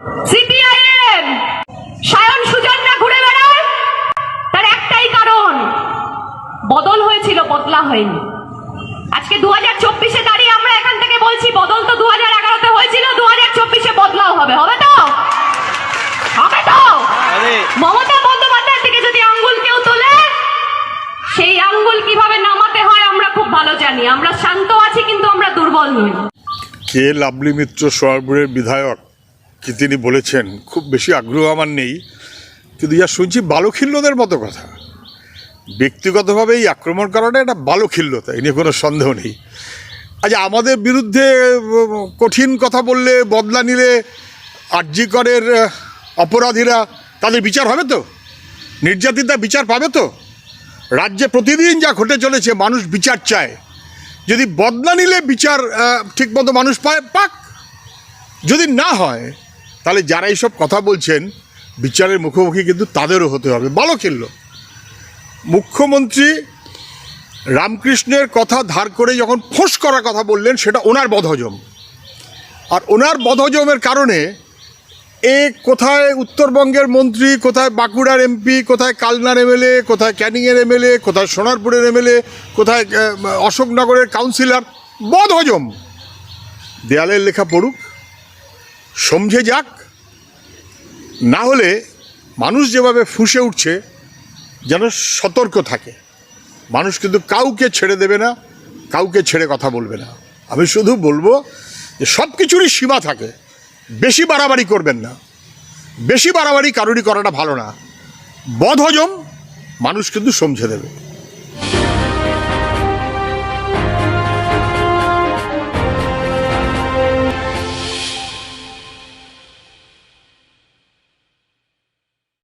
CPIM. Sayan সুজনরা ঘুরে বেড়ায়। তার একটাই কারণ বদল হয়েছিল বদলা হয়নি। আজকে দু হাজার চব্বিশে দাঁড়িয়ে আমরা এখান থেকে বলছি বদল তো দু হাজার এগারোতে হয়েছিল দু হাজার চব্বিশে বদলাও হবে। হবে তো? হবে তো? মমতা বন্দ্যোপাধ্যায়ের দিকে যদি আঙ্গুল কেউ তোলে সেই আঙ্গুল কীভাবে নামাতে হয় আমরা খুব ভালো জানি। আমরা শান্ত আছি কিন্তু আমরা দুর্বল নই। কে লাভলি মিত্র সোয়ারপুরের বিধায়ক? কি তিনি বলেছেন, খুব বেশি আগ্রহ আমার নেই। কিন্তু যা শুনছি বালখিল্যদের মতো কথা। ব্যক্তিগতভাবে এই আক্রমণ করাটা একটা বালখিল্যতা এই নিয়ে কোনো সন্দেহ নেই। আচ্ছা আমাদের বিরুদ্ধে কঠিন কথা বললে, বদলা নিলে আর্যিকরের অপরাধীরা তাদের বিচার হবে তো? নির্যাতিতা বিচার পাবে তো? রাজ্যে প্রতিদিন যা ঘটে চলেছে, মানুষ বিচার চায়। যদি বদলা নিলে বিচার ঠিকমতো মানুষ পায়, পাক। যদি না হয় তাহলে যারা এইসব কথা বলছেন, বিচারের মুখোমুখি কিন্তু তাদেরও হতে হবে। ভালো খেললো মুখ্যমন্ত্রী রামকৃষ্ণের কথা ধার করে যখন ফোঁস করার কথা বললেন, সেটা ওনার বদহজম। আর ওনার বদহজমের কারণে এ কোথায় উত্তরবঙ্গের মন্ত্রী, কোথায় বাঁকুড়ার এমপি, কোথায় কালনার এমএলএ, কোথায় ক্যানিংয়ের এমএলএ, কোথায় সোনারপুরের এমএলএ, কোথায় অশোকনগরের কাউন্সিলর বদ হজম দেয়ালের লেখা পড়ুক সমঝে যাক। না হলে মানুষ যেভাবে ফুঁসে উঠছে, যেন সতর্ক থাকে। মানুষ কিন্তু কাউকে ছেড়ে দেবে না, কাউকে ছেড়ে কথা বলবে না। আমি শুধু বলব যে সব কিছুরই সীমা থাকে। বেশি বাড়াবাড়ি করবেন না। বেশি বাড়াবাড়ি কারোরই করাটা ভালো না। বদহজম মানুষ কিন্তু সমঝে দেবে।